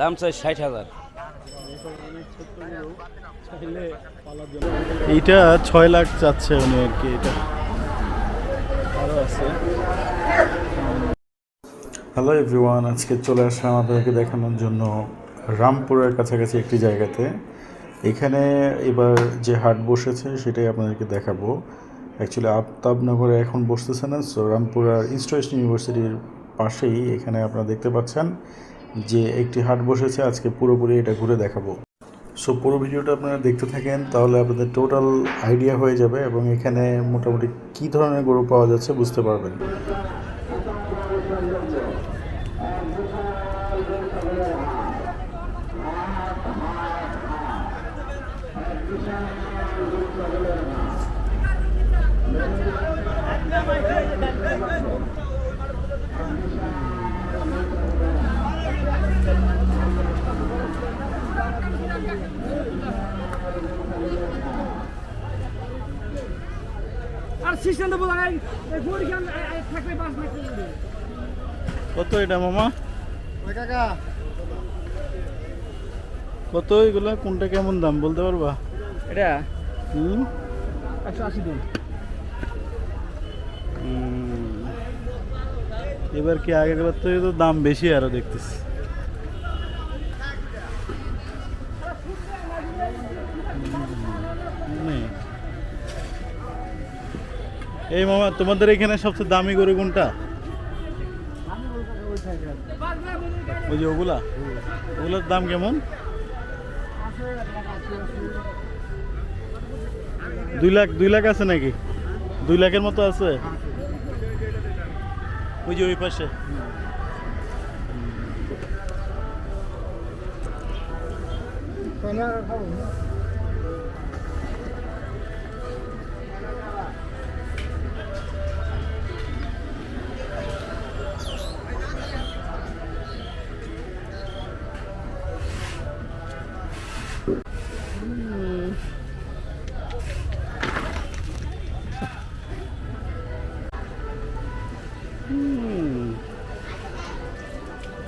দাম চাই ষাট হাজার। এইটা ছয় লাখ চাচ্ছে উনি আর কি এটা আরও আছে। হ্যালো এভরিওয়ান আজকে চলে আসলাম আপনাদেরকে দেখানোর জন্য রামপুরের কাছাকাছি একটি জায়গাতে। এখানে এবার যে হাট বসেছে সেটাই আপনাদেরকে দেখাবো। অ্যাকচুয়ালি আফতাবনগরে এখন বসতেছে না সো রামপুরার ইস্ট ইউনিভার্সিটির পাশেই এখানে আপনারা দেখতে পাচ্ছেন। যে একটি হাট বসেছে, আজকে পুরোপুরি এটা ঘুরে দেখাবো। সো পুরো ভিডিওটা আপনারা দেখতে থাকেন, তাহলে আপনাদের টোটাল আইডিয়া হয়ে যাবে এবং এখানে মোটামুটি কি ধরনের গরু পাওয়া যাচ্ছে বুঝতে পারবেন আর সিস্টেম তো বোঝা নাই এই গরু কেন থাকবে বাস না করবে কত এটা মামা? কাকা কত এগুলো? কোনটা কেমন দাম বলতে পারবা? এটা? হুম? একশো আশি দিন। উম, এবার কি আগের বার থেকে তো দাম বেশি আরও দেখতেছি। এই মামা, তোমাদের এখানে সবচেয়ে দামি গরু কোনটা? ওই যে ওগুলা? ওগুলোর দাম কেমন? দুই লাখ দুই লাখ আছে নাকি? দুই লাখের মতো আছে? ওই যে ওই পাশে।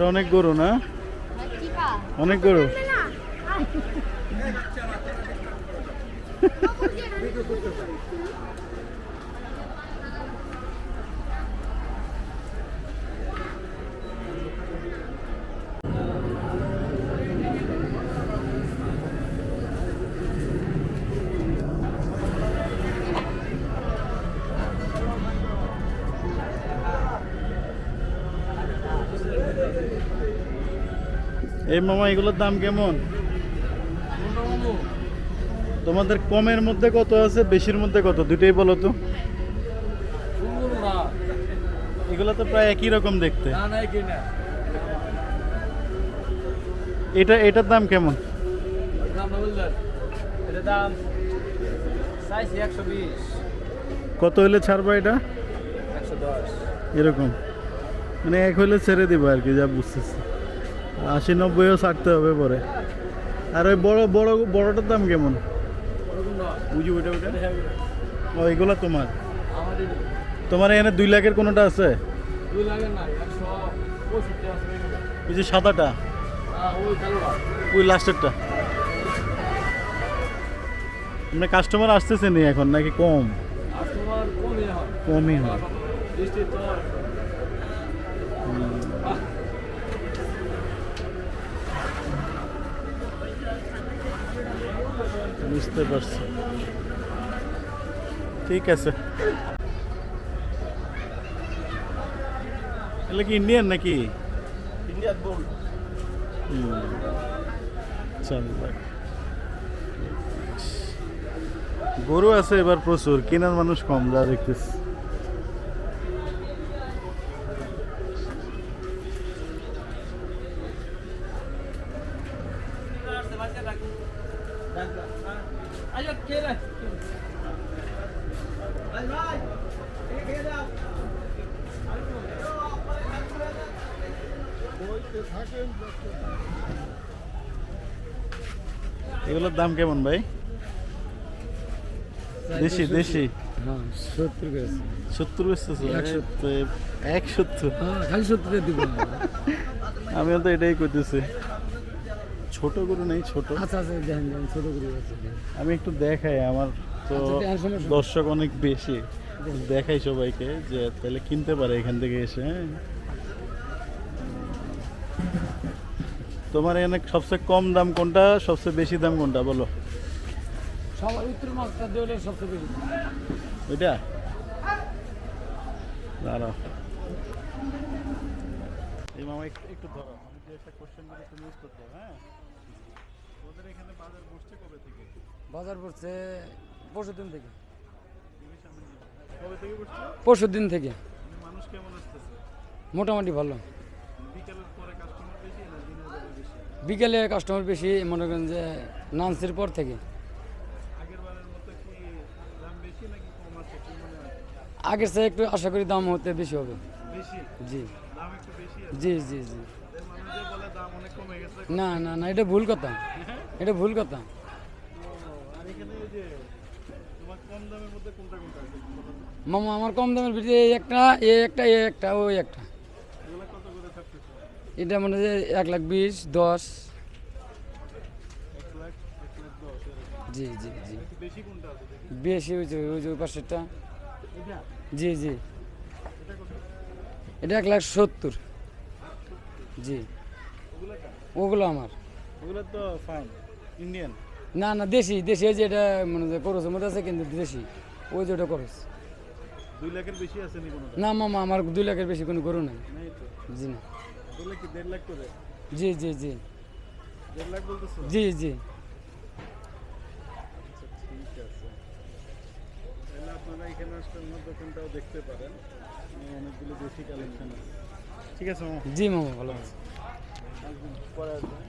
এবার অনেক গরু না? অনেক গরু। এই মামা এগুলোর দাম কেমন? তোমাদের কমের মধ্যে কত আছে বেশির মধ্যে কত? দুটোই বলো তো। এগুলো তো প্রায় একই রকম দেখতে। এটা এটার দাম কেমন? কত হলে ছাড়বা এটা? এরকম। মানে এক হইলে ছেড়ে দিব আর কি যা বুঝতেছি। আশি নব্বইও ছাড়তে হবে পরে। আর ওই বড় বড় বড়টার দাম কেমন? বুঝি ওইটা ওইটা। ও এগুলো তোমার? তোমার এখানে দুই লাখের কোনোটা আছে? ওই যে সাদাটা? ওই লাস্টেরটা? মানে কাস্টমার আসতেছে নি এখন নাকি কম? কমই হয়। বুঝতে পারছি। ঠিক আছে। এগুলো কি ইন্ডিয়ান নাকি? ইন্ডিয়ান গরু আছে এবার প্রচুর কেনার মানুষ কম যা দেখতেছি। খেয়ে নে। এগুলোর দাম কেমন ভাই? দেশি দেশি? হ্যাঁ সত্তর এক সত্তর। হ্যাঁ সত্তর দিব। আমিও তো এটাই করতেছি ছোট গরু নেই ছোট। আচ্ছা আচ্ছা দেখেন দেখেন ছোট করে আছে আমি একটু দেখাই আমার তো আচ্ছা। দর্শক অনেক বেশি। দেখাই সবাইকে যে তাহলে কিনতে পারে এখান থেকে এসে হ্যাঁ। তোমার এখানে সবচেয়ে কম দাম কোনটা সবচেয়ে বেশি দাম কোনটা বলো? সবার উত্তর মাছটা দেওয়ালে সবচেয়ে বেশি। ওইটা? দাঁড়াও। এই মামা একটু ধরো আমি যে একটা কোশ্চেন করে তুমি উত্তর দাও হ্যাঁ। ওদের এখানে বাজার বসছে কবে থেকে? বাজার পড়ছে পরশু দিন থেকে। কবে থেকে বসছে? পরশু দিন থেকে। মানে মানুষ কেমন আসতেছে? মোটামুটি ভালো। বিকেলের পরে কাস্টমার বেশি না দিনের বেলা বেশি? বিকেলে কাস্টমার বেশি মনে করেন যে নান্সির পর থেকে। আগের বারের মতো কি দাম বেশি নাকি কম আছে কি মনে হয়? আগের চেয়ে একটু আশা করি দাম হতে বেশি হবে। বেশি? জি। দাম একটু বেশি জি জি জি। এর বলে দাম অনেক কমে গেছে। না না না এটা ভুল কথা। এটা ভুল কথা? মামা, আমার কম দামের ভিতরে এই একটা এ একটা এ একটা, ওই একটা। এটা মনে যে এক লাখ বিশ, দশ। জি জি জি। বেশি হয়েছে ওই যে ওই পাশেরটা। জি জি। এটা এক লাখ সত্তর। জি। ওগুলো ওগুলো আমার। ওগুলো তো ফাইন ইন্ডিয়ান না না দেশি দেশি এই যে এটা মানে যে খরচের মধ্যে আছে কিন্তু দেশি। ওই যে ওটা খরচ। দুই লাখের বেশি আছে নি কোনোটা না মামা আমার দুই লাখের বেশি কোনো গরু নাই। জি না। কি দেড় লাখ করে? জি জি জি। দেড় লাখ বলতেছো? জি জি। আচ্ছা ঠিক আছে। আপনারা এখানে আসলে দোকানটাও দেখতে পারেন। অনেকগুলো বেশি কালেকশন আছে। ঠিক আছে মামা? জি মামা ভালো আছে। পরে আসবেন।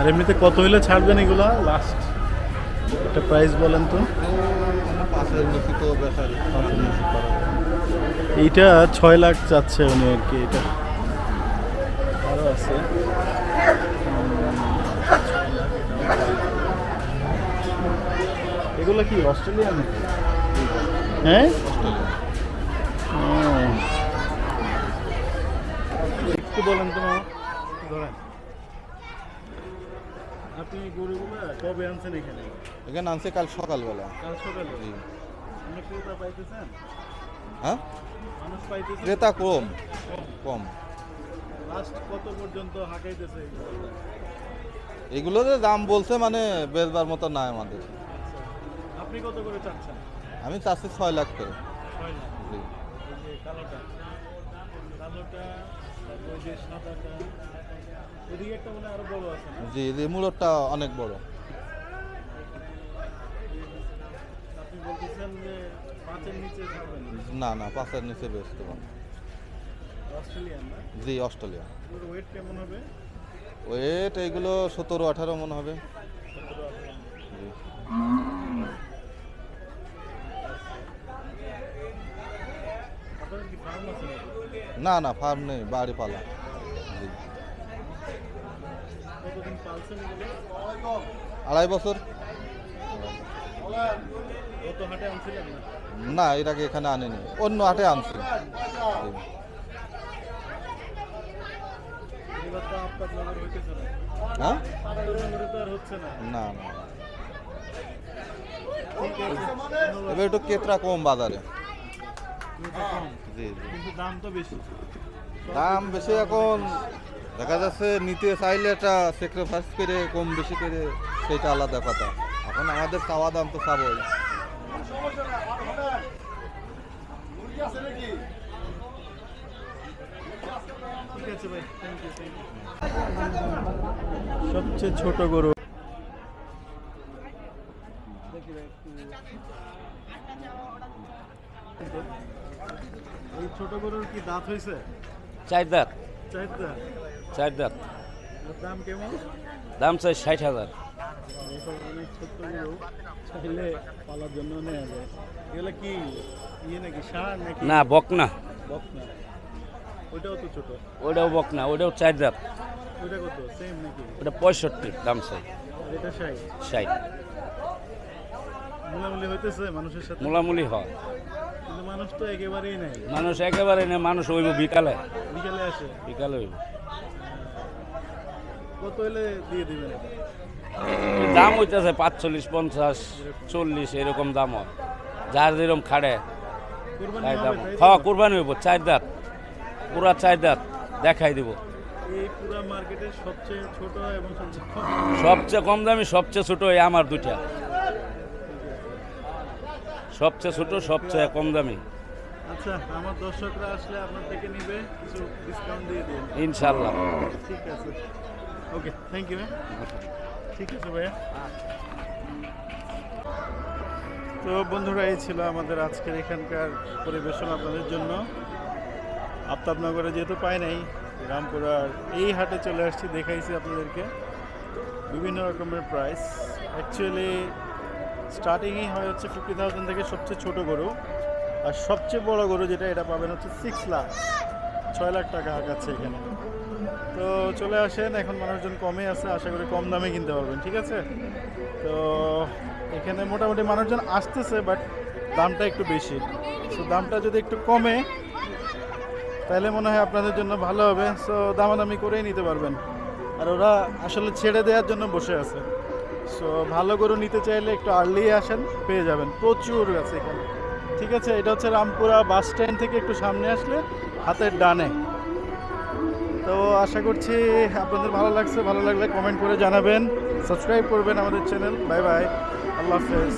আর এমনিতে কত হইলে ছাড়বেন এগুলা? লাস্ট একটা প্রাইস বলেন তো। এইটা ছয় লাখ চাচ্ছে উনি আর কি, এটা। আরও আছে। এগুলো কি, অস্ট্রেলিয়ান? হ্যাঁ। একটু বলেন তো ধরেন। আপনি গরুগুলো কবে আনছেন এখানে? এখানে আনছে কাল সকালবেলা। কাল সকালে? জি। আপনি ক্রেতা পাইতেছেন? হ্যাঁ? মানুষ পাইতেছেন? ক্রেতা কম। কম। লাস্ট কত পর্যন্ত হাঁকাইতেছে এগুলোতে দাম বলছে মানে বেচবার মতো নাই আমাদের। আপনি কত করে চাচ্ছেন? আমি চাচ্ছি ছয় লাখ করে। ছয় লাখ। জি। কালোটা কালোটা ওই যে সাদাটা জি জি মূলরটা অনেক বড়। না। না পাঁচের নিচে বেচতে পারব জি অস্ট্রেলিয়া ওয়েট কেমন হবে? ওয়েট এইগুলো সতেরো আঠারো মনে হবে। না না ফার্ম নেই বাড়ি পালা জি। আড়াই বছর। না এর আগে এখানে আনেনি। অন্য হাটে আনছি। না হ্যাঁ? না না। এবার একটু কেতরা কম বাজারে। তো বেশি দাম বেশি এখন দেখা যাচ্ছে নিতে চাইলে একটা স্যাক্রিফাইস করে কম বেশি করে সেটা আলাদা কথা। এখন আমাদের চাওয়া দাম তো চাবই। ঠিক আছে ভাই থ্যাংক ইউ সবচেয়ে ছোট গরু। এই ছোট গরুর কি দাঁত হয়েছে চার দাঁত। চার দাঁত। চার দাঁত। দাম কেমন? দাম চাই ষাট হাজার। ইয়ে না বকনা। ওটাও বকনা ওটাও চার দাঁত। ওইটা সেম নাকি? ওটা পঁয়ষট্টি দাম চাই। এটা ষাট? মোলামুলি হইতেছে মানুষের সাথে? হয়। মানুষ তো একেবারেই নাই। মানুষ একেবারে না মানুষ হইব বিকালে। বিকালে আসে। বিকালে হইব। কত হলে দিয়ে দিবেন? দাম হইতেছে পাঁচচল্লিশ পঞ্চাশ চল্লিশ এরকম দাম হয়। যার যেরকম খাড়ে তাই দাম? হ্যাঁ কুরবানি হইব চার দাঁত। পুরা চার দাঁত দেখাই দিব। সবচেয়ে কম দামি? সবচেয়ে ছোট এই আমার দুইটা। সবচেয়ে ছোট সবচেয়ে কম দামি। আচ্ছা আমার দর্শকরা আসলে আপনার থেকে নিবে কিছু ডিসকাউন্ট দিয়ে দিন। ইনশাল্লাহ ঠিক আছে। ওকে থ্যাংক ইউ ঠিক আছে ভাইয়া তো বন্ধুরা, এই ছিল আমাদের আজকের এখানকার পরিবেশন আপনাদের জন্য। আফতাবনগরে যেহেতু পাই নাই, রামপুরার এই হাটে চলে আসছি, দেখাইছি আপনাদেরকে। বিভিন্ন রকমের প্রাইস অ্যাকচুয়ালি স্টার্টিংই হয় হচ্ছে ফিফটি থাউজেন্ড থেকে সবচেয়ে ছোট গরু। আর সবচেয়ে বড় গরু যেটা, এটা পাবেন হচ্ছে সিক্স লাখ ছয় লাখ টাকা হাঁকাচ্ছে এখানে। তো চলে আসেন, এখন মানুষজন কমে আছে, আশা করি কম দামে কিনতে পারবেন, ঠিক আছে? তো এখানে মোটামুটি মানুষজন আসতেছে বাট দামটা একটু বেশি। সো দামটা যদি একটু কমে, তাহলে মনে হয় আপনাদের জন্য ভালো হবে। সো দামাদামি করেই নিতে পারবেন। আর ওরা আসলে ছেড়ে দেওয়ার জন্য বসে আছে। সো ভালো গরু নিতে চাইলে একটু আর্লি আসেন, পেয়ে যাবেন। প্রচুর আছে এখানে। ঠিক আছে? এটা হচ্ছে রামপুরা বাস স্ট্যান্ড থেকে একটু সামনে আসলে, হাতের ডানে। তো আশা করছি আপনাদের ভালো লাগছে, ভালো লাগলে কমেন্ট করে জানাবেন। সাবস্ক্রাইব করবেন আমাদের চ্যানেল বাই বাই আল্লাহ হাফেজ।